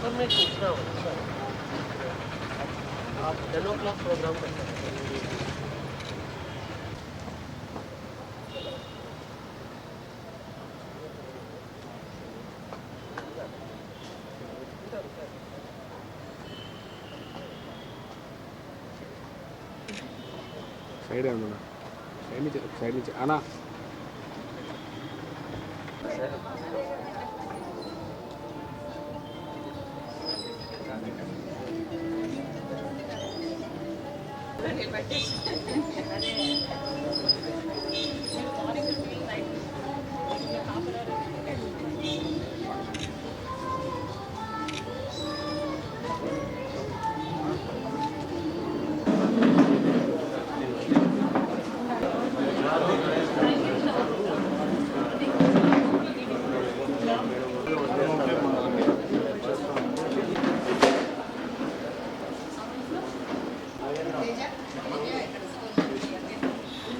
Information इतना अच्छा आप टेन ओ क्लॉक प्रोग्राम कर सकते हैं సైడ్ అన్న సైడ్ నుంచి సైడ్ నుంచి అనా 何?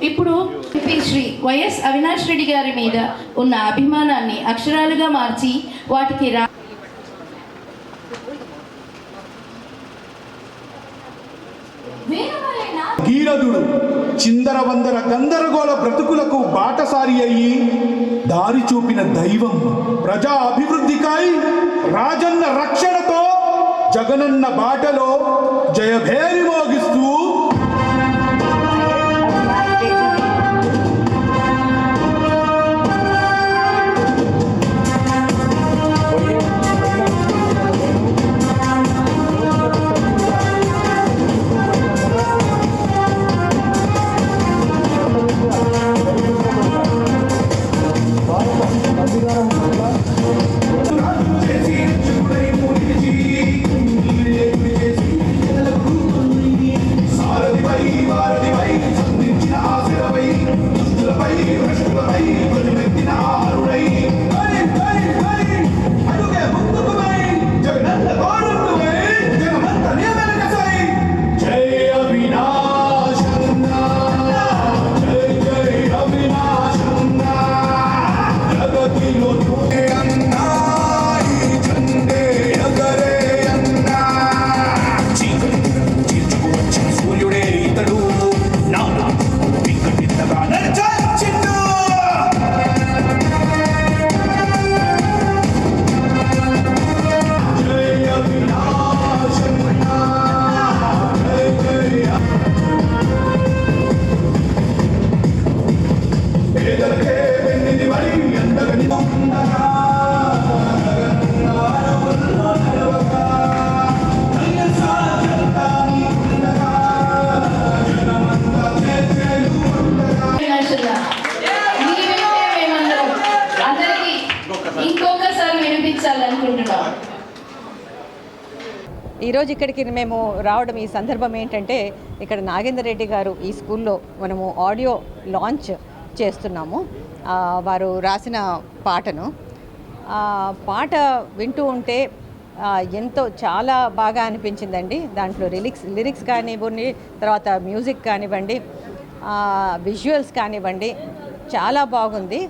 ఇప్పుడు శ్రీ వైఎస్ అవినాష్ రెడ్డి గారి మీద ఉన్న అభిమానాన్ని అక్షరాలుగా మార్చి వాటికి రా గీరదుడు చిందరవందర గందరగోళ బ్రతుకులకు బాటసారి అయ్యి దారి చూపిన దైవం ప్రజా అభివృద్ధికై రాజన్న రక్షణతో జగనన్న బాటలో జయభేరి మోగిస్తూ ఈరోజు ఇక్కడికి మేము రావడం ఈ సందర్భం ఏంటంటే ఇక్కడ నాగేందర్ రెడ్డి గారు ఈ స్కూల్లో మనము ఆడియో లాంచ్ చేస్తున్నాము. వారు రాసిన పాటను. పాట వింటూ ఉంటే ఎంతో చాలా బాగా అనిపించిందండి. దాంట్లో లిరిక్స్ లిరిక్స్ కానివ్వండి తర్వాత మ్యూజిక్ కానివ్వండి విజువల్స్ కానివ్వండి చాలా బాగుంది.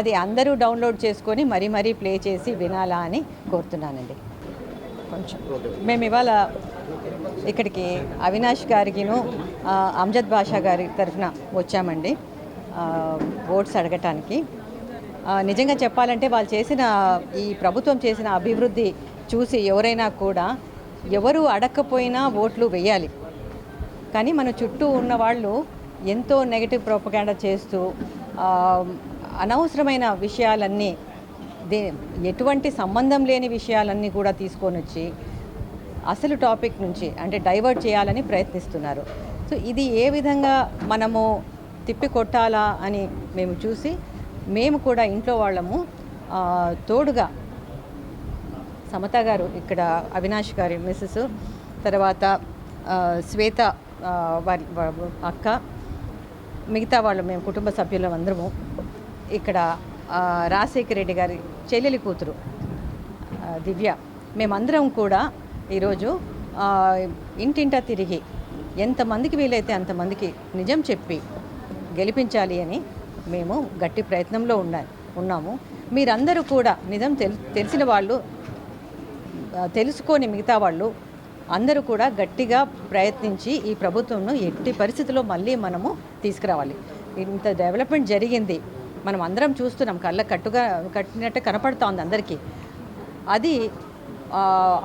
అది అందరూ డౌన్లోడ్ చేసుకొని మరీ మరీ ప్లే చేసి వినాలా అని కోరుతున్నానండి. కొంచెం. మేము ఇవాళ ఇక్కడికి అవినాష్ గారికిను అమ్జద్ బాషా గారి తరఫున వచ్చామండి. ఓట్స్ అడగటానికి. నిజంగా చెప్పాలంటే వాళ్ళు చేసిన ఈ ప్రభుత్వం చేసిన అభివృద్ధి చూసి ఎవరైనా కూడా ఎవరు అడగకపోయినా ఓట్లు వేయాలి. కానీ మన చుట్టూ ఉన్న వాళ్ళు ఎంతో నెగిటివ్ ప్రోపగాండా చేస్తూ అనవసరమైన విషయాలన్నీ ఎటువంటి సంబంధం లేని విషయాలన్నీ కూడా తీసుకొని వచ్చి అసలు టాపిక్ నుంచి అంటే డైవర్ట్ చేయాలని ప్రయత్నిస్తున్నారు. సో ఇది ఏ విధంగా మనము తిప్పి కొట్టాలా అని మేము చూసి మేము కూడా ఇంట్లో వాళ్ళము తోడుగా సమత గారు ఇక్కడ అవినాష్ గారి మిస్సెస్ తర్వాత శ్వేత వారి అక్క మిగతా వాళ్ళు మేము కుటుంబ సభ్యులం అందరము ఇక్కడ రాజశేఖర రెడ్డి గారి చెల్లెలి కూతురు దివ్య. మేమందరం కూడా ఈరోజు ఇంటింటా తిరిగి ఎంతమందికి వీలైతే అంతమందికి నిజం చెప్పి గెలిపించాలి అని మేము గట్టి ప్రయత్నంలో ఉన్నా ఉన్నాము. మీరందరూ కూడా నిజం తెల్ తెలిసిన వాళ్ళు తెలుసుకొని మిగతా వాళ్ళు అందరూ కూడా గట్టిగా ప్రయత్నించి ఈ ప్రభుత్వంను ఎట్టి పరిస్థితుల్లో మళ్ళీ మనము తీసుకురావాలి. ఇంత డెవలప్మెంట్ జరిగింది. మనం అందరం చూస్తున్నాం కళ్ళ కట్టుగా కట్టినట్టు కనపడుతోంది ఉంది అందరికీ. అది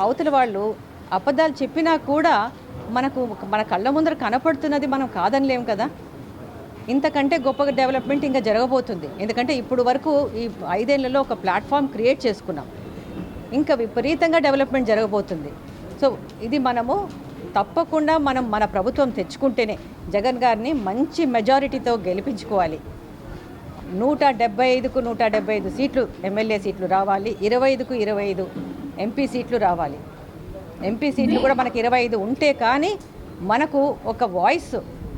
అవతల వాళ్ళు అబద్ధాలు చెప్పినా కూడా మనకు మన కళ్ళ ముందర కనపడుతున్నది మనం కాదనిలేం కదా? ఇంతకంటే గొప్ప డెవలప్మెంట్ ఇంకా జరగబోతుంది. ఎందుకంటే ఇప్పుడు వరకు ఈ ఐదేళ్ళలో ఒక ప్లాట్ఫామ్ క్రియేట్ చేసుకున్నాం. ఇంకా విపరీతంగా డెవలప్మెంట్ జరగబోతుంది. సో ఇది మనము తప్పకుండా మనం మన ప్రభుత్వం తెచ్చుకుంటేనే జగన్ గారిని మంచి మెజారిటీతో గెలిపించుకోవాలి. నూట డెబ్బై ఐదుకు నూట డెబ్బై ఐదు సీట్లు ఎమ్మెల్యే సీట్లు రావాలి ఇరవై ఐదుకు ఇరవై ఐదు ఎంపీ సీట్లు రావాలి. ఎంపీ సీట్లు కూడా మనకి ఇరవై ఐదు ఉంటే కానీ మనకు ఒక వాయిస్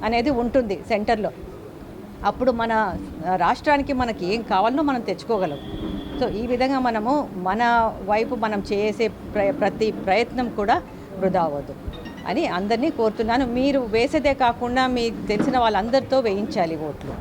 అనేది ఉంటుంది సెంటర్లో. అప్పుడు మన రాష్ట్రానికి మనకి ఏం కావాలనో మనం తెచ్చుకోగలం. సో ఈ విధంగా మనము మన వైపు మనం చేసే ప్ర ప్రతి ప్రయత్నం కూడా వృధా అవ్వదు అని అందరినీ కోరుతున్నాను. మీరు వేసేదే కాకుండా మీ తెలిసిన వాళ్ళందరితో వేయించాలి ఓట్లు.